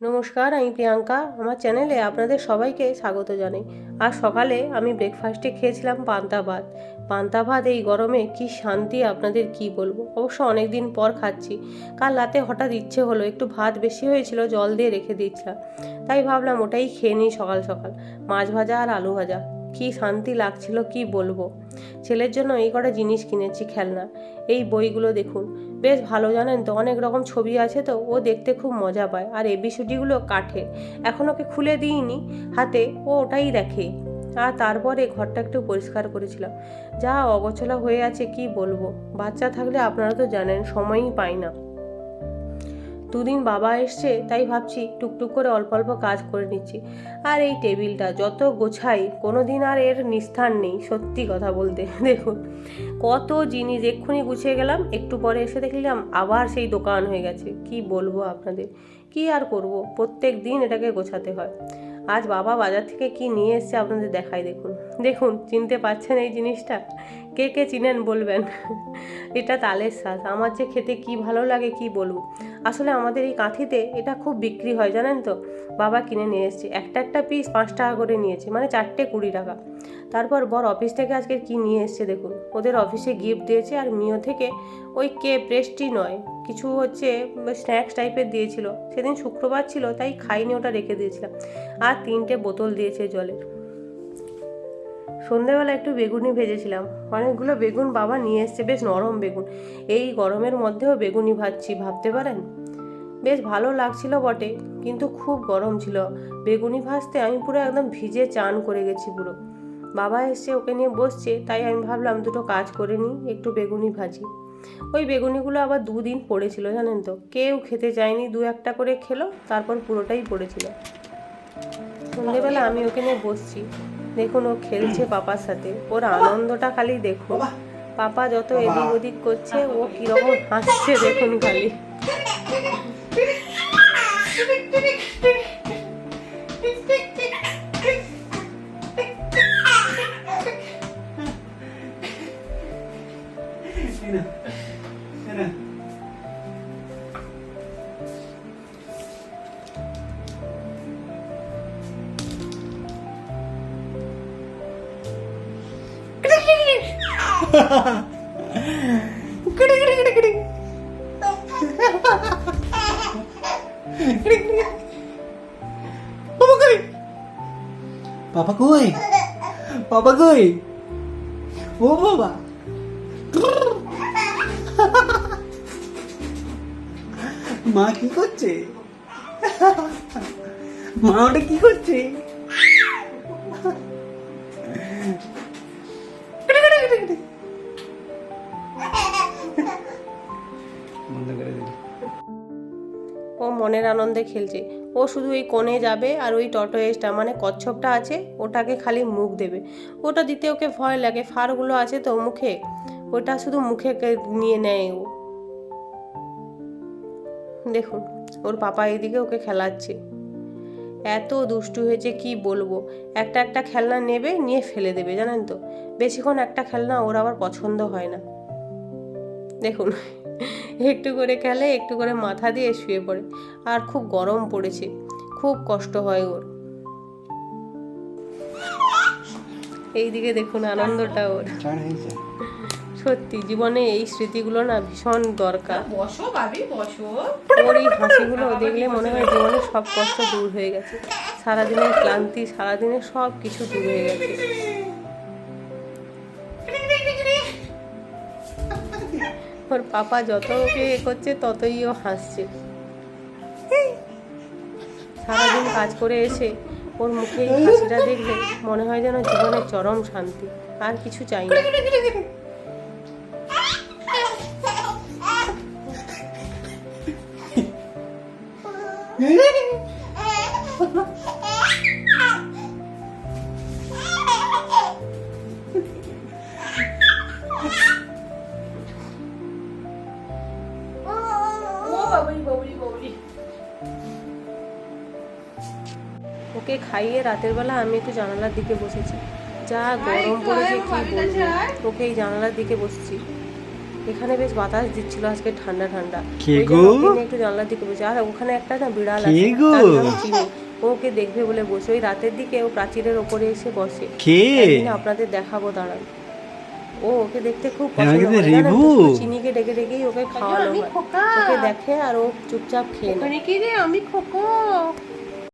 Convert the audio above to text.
নমস্কার, আমি প্রিয়াঙ্কা। আমার চ্যানেলে আপনাদের সবাইকে স্বাগত জানাই। আর সকালে আমি ব্রেকফাস্টে খেয়েছিলাম পান্তা ভাত। পান্তা ভাত এই গরমে কি শান্তি, আপনাদের কি বলব? অবশ্য অনেক দিন পর খাচ্ছি। কাল রাতে হঠাৎ ইচ্ছে হলো, একটু ভাত বেশি হয়েছিল, জল দিয়ে রেখে দিয়েছিলাম। তাই ভাবলাম ওটাই খেয়ে নিই সকাল সকাল। মাছ ভাজা আর আলু ভাজা। কি শান্তি লাগছিল, কি বলব? ছেলের জন্য এই কটা জিনিস কিনেছি খেলনা। এই বইগুলো দেখুন। বেশ ভালো জানেন তো, অনেক রকম ছবি আছে তো, ও দেখতে খুব মজা পায়। আর এবিসিডিগুলো কাঠে, এখন ওকে খুলে দিইনি, হাতে ও ওটাই দেখে। আর তারপরে ঘরটা একটু পরিষ্কার করেছিলাম। যা অগোছলা হয়ে আছে, কি বলব? বাচ্চা থাকলে আপনারা তো জানেন, সময়ই পাই না। দুদিন বাবা এসছে, তাই ভাবছি টুকটুক করে অল্প অল্প কাজ করে নিচ্ছি। আর এই টেবিলটা যত গোছাই কোনো দিন আর এর নিস্থান নেই, সত্যি কথা বলতে। দেখুন, কত জিনিস, এক্ষুনি গুছিয়ে গেলাম, একটু পরে এসে দেখলাম আবার সেই দোকান হয়ে গেছে। কি বলব আপনাদের? কি আর করব? প্রত্যেক দিন এটাকে গোছাতে হয়। আজ বাবা বাজার থেকে কি নিয়ে এসছে আপনাদের দেখাই দেখুন। দেখুন, চিনতে পারছেন এই জিনিসটা? কে কে চিনেন বলবেন? এটা তালের শ্বাস আমার যে খেতে কি ভালো লাগে কি বলব? আসলে আমাদের এই কাঁথিতে এটা খুব বিক্রি হয়, জানেন তো? বাবা কিনে নিয়ে এসছে। একটা একটা পিস পাঁচ টাকা করে নিয়েছে মানে চারটে কুড়ি টাকা। তারপর বর অফিস থেকে আজকে কি নিয়ে এসছে দেখুন? ওদের অফিসে গিফট দিয়েছে আর মিও থেকে ওই কে প্রেস্টি নয়, কিছু হচ্ছে স্ন্যাক্স টাইপের দিয়েছিল। সেদিন শুক্রবার ছিল, তাই খাইনি, ওটা রেখে দিয়েছিলাম। আর তিনটে বোতল দিয়েছে জলের সন্ধেবেলা একটু বেগুনি ভেজেছিলাম। অনেকগুলো বেগুন বাবা নিয়ে এসছে, বেশ নরম বেগুন। এই গরমের মধ্যেও বেগুনি ভাজছি, ভাবতে পারেন? বেশ ভালো লাগছিল বটে, কিন্তু খুব গরম ছিল। বেগুনি ভাজতে আমি পুরো একদম ভিজে চান করে গেছি পুরো। বাবা এসে ওকে নিয়ে বসছে, তাই আমি ভাবলাম দুটো কাজ করে নিই, একটু বেগুনি ভাজি। ওই বেগুনিগুলো আবার দুদিন পড়েছিল, জানেন তো? কেউ খেতে চায়নি, দু একটা করে খেলো, তারপর পুরোটাই পড়েছিল। সন্ধেবেলা আমি ওকে নিয়ে বসছি। দেখুন ও খেলছে পাপার সাথে। ওর আনন্দটা খালি দেখুন। পাপা যত এদিক ওদিক করছে ও কীরকম হাসছে দেখুন খালি। পাপা কই ও বাবা মা কি করছে মা ওটা কি করছে মনের আনন্দে খেলছে। ও শুধু এই কোণে যাবে আর ওই টটয়েসটা মানে কচ্ছপটা আছে, ওটাকে খালি মুখ দেবে। ওটা দিতে ওকে ভয় লাগে, ফারগুলো আছে তো মুখে, ওটা শুধু মুখে নিয়ে নেয় ও। দেখুন, ওর পাপা এদিকে ওকে খেলাচ্ছে। এত দুষ্টু হয়েছে, কি বলব? একটা একটা খেলনা নেবে, নিয়ে ফেলে দেবে, জানেন তো? বেশিক্ষণ একটা খেলনা ওর আবার পছন্দ হয় না। দেখুন একটু করে খেলে একটু করে মাথা দিয়ে শুয়ে পড়ে। আর খুব গরম পড়েছে খুব কষ্ট হয় ওর। এইদিকে দেখুন আনন্দটা ওর। সত্যি জীবনে এই স্মৃতিগুলো না ভীষণ দরকার। বসো ভাবি বসো। ওর এই হাসিগুলো দেখলে মনে হয় জীবনের সব কষ্ট দূর হয়ে গেছে। সারাদিনের ক্লান্তি সারাদিনের সব কিছু দূর হয়ে গেছে। ওর পাপা যত ওকে এ করছে ততই ও হাসছে। সারাদিন কাজ করে এসে ওর মুখে এই হাসিটা দেখলে মনে হয় যেন জীবনের চরম শান্তি আর কিছু চাই না। ওকে খাইয়ে রাতের বেলা আমি একটু জানালার দিকে বসেছি। যা গরম পড়েছে কি বলব? ওকে এই জানালার দিকে বসেছি। এখানে বেশ বাতাস দিচ্ছিল আজকে ঠান্ডা ঠান্ডা। একটু জানলার দিকে বসে আর ওখানে একটা না বিড়াল আছে ওকে দেখবে বলে বসে। ওই রাতের দিকে ও প্রাচীরের ওপরে এসে বসে। আপনাদের দেখাবো দাঁড়ান। ও ওকে দেখতে খুব হ্যাঁ, পছন্দ চিনিকে ডেকে ডেকেই ওকে খাওয়ানো হয়। ওকে দেখে আর ও চুপচাপ খেয়ে নেয়। আমি খোকো।